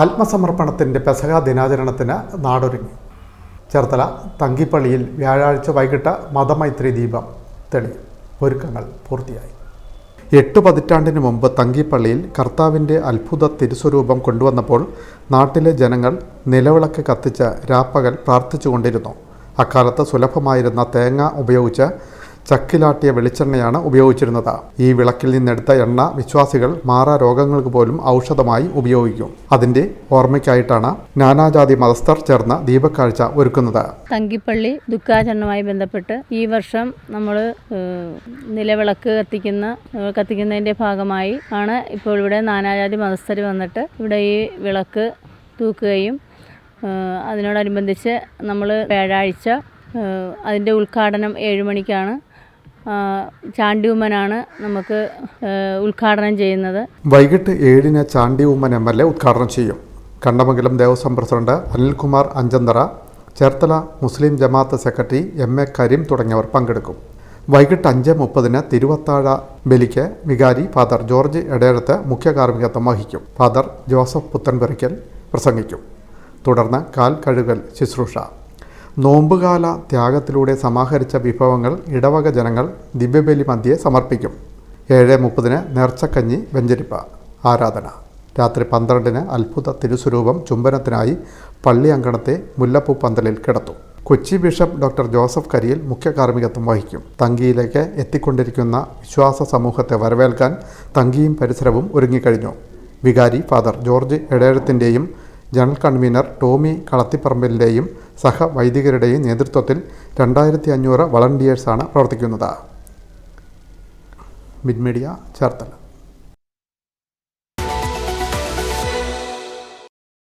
ആത്മസമർപ്പണത്തിന്റെ പെസഹ ദിനാചരണത്തിന് നാടൊരുങ്ങി. ചേർത്തല തങ്കിപ്പള്ളിയിൽ വ്യാഴാഴ്ച വൈകിട്ട് മതമൈത്രി ദീപം തെളി ഒരുക്കങ്ങൾ പൂർത്തിയായി. എട്ട് പതിറ്റാണ്ടിന് മുമ്പ് തങ്കിപ്പള്ളിയിൽ കർത്താവിന്റെ അത്ഭുത തിരുസ്വരൂപം കൊണ്ടുവന്നപ്പോൾ നാട്ടിലെ ജനങ്ങൾ നിലവിളക്ക് കത്തിച്ച് രാപ്പകൽ പ്രാർത്ഥിച്ചുകൊണ്ടിരുന്നു. അക്കാലത്ത് സുലഭമായിരുന്ന തേങ്ങ ഉപയോഗിച്ച് ചക്കിലാട്ടിയ വെളിച്ചെണ്ണയാണ് ഉപയോഗിച്ചിരുന്നത്. ഈ വിളക്കിൽ നിന്നെടുത്ത എണ്ണ വിശ്വാസികൾ മാറാ രോഗങ്ങൾക്ക് പോലും ഔഷധമായി ഉപയോഗിക്കും. അതിന്റെ ഓർമ്മയ്ക്കായിട്ടാണ് നാനാജാതി മതസ്ഥർ ചേർന്ന് ദീപക്കാഴ്ച ഒരുക്കുന്നത്. തങ്കിപ്പള്ളി ദുഃഖാചരണവുമായി ബന്ധപ്പെട്ട് ഈ വർഷം നമ്മൾ നിലവിളക്ക് കത്തിക്കുന്ന കത്തിക്കുന്നതിന്റെ ഭാഗമായി ആണ് ഇപ്പോൾ ഇവിടെ നാനാജാതി മതസ്ഥർ വന്നിട്ട് ഇവിടെ ഈ വിളക്ക് തൂക്കുകയും അതിനോടനുബന്ധിച്ച് നമ്മൾ വ്യാഴാഴ്ച അതിന്റെ ഉദ്ഘാടനം ഏഴ് മണിക്കാണ് ചാണ്ടിയുമ്മനാണ് നമുക്ക് ഉദ്ഘാടനം ചെയ്യുന്നത്. വൈകിട്ട് ഏഴിന് Chandy Oommen M L A ഉദ്ഘാടനം ചെയ്യും. Kandamangalam Devaswom president Anilkumar Anchanthara Cherthala Muslim Jamaat secretary M A Kareem തുടങ്ങിയവർ പങ്കെടുക്കും. വൈകിട്ട് അഞ്ച് മുപ്പതിന് തിരുവത്താഴ ബലിക്ക് വികാരി ഫാദർ ജോർജ് എടയടത്ത് മുഖ്യ കാർമ്മികത്വം വഹിക്കും. ഫാദർ ജോസഫ് പുത്തൻപെറിക്കൽ പ്രസംഗിക്കും. തുടർന്ന് കാൽ കഴുകൽ ശുശ്രൂഷ. നോമ്പുകാല ത്യാഗത്തിലൂടെ സമാഹരിച്ച വിഭവങ്ങൾ ഇടവക ജനങ്ങൾ ദിവ്യബലി മധ്യേ സമർപ്പിക്കും. ഏഴ് മുപ്പതിന് നേർച്ചക്കഞ്ഞി വെഞ്ചരിപ്പ് ആരാധന. രാത്രി പന്ത്രണ്ടിന് അത്ഭുത തിരുസ്വരൂപം ചുംബനത്തിനായി പള്ളി അങ്കണത്തെ മുല്ലപ്പൂ പന്തലിൽ കിടത്തും. Kochi bishop doctor Joseph Kariyil മുഖ്യ കാർമ്മികത്വം വഹിക്കും. തങ്കിയിലേക്ക് എത്തിക്കൊണ്ടിരിക്കുന്ന വിശ്വാസ സമൂഹത്തെ വരവേൽക്കാൻ തങ്കിയും പരിസരവും ഒരുങ്ങിക്കഴിഞ്ഞു. വികാരി ഫാദർ ജോർജ് എടേഴത്തിന്റെയും ജനറൽ കൺവീനർ ടോമി കളത്തിപ്പറമ്പിലിന്റെയും സഹവൈദികരുടെയും നേതൃത്വത്തിൽ രണ്ടായിരത്തി അഞ്ഞൂറ് വളണ്ടിയേഴ്സാണ് പ്രവർത്തിക്കുന്നത്. Mid media Cherthala.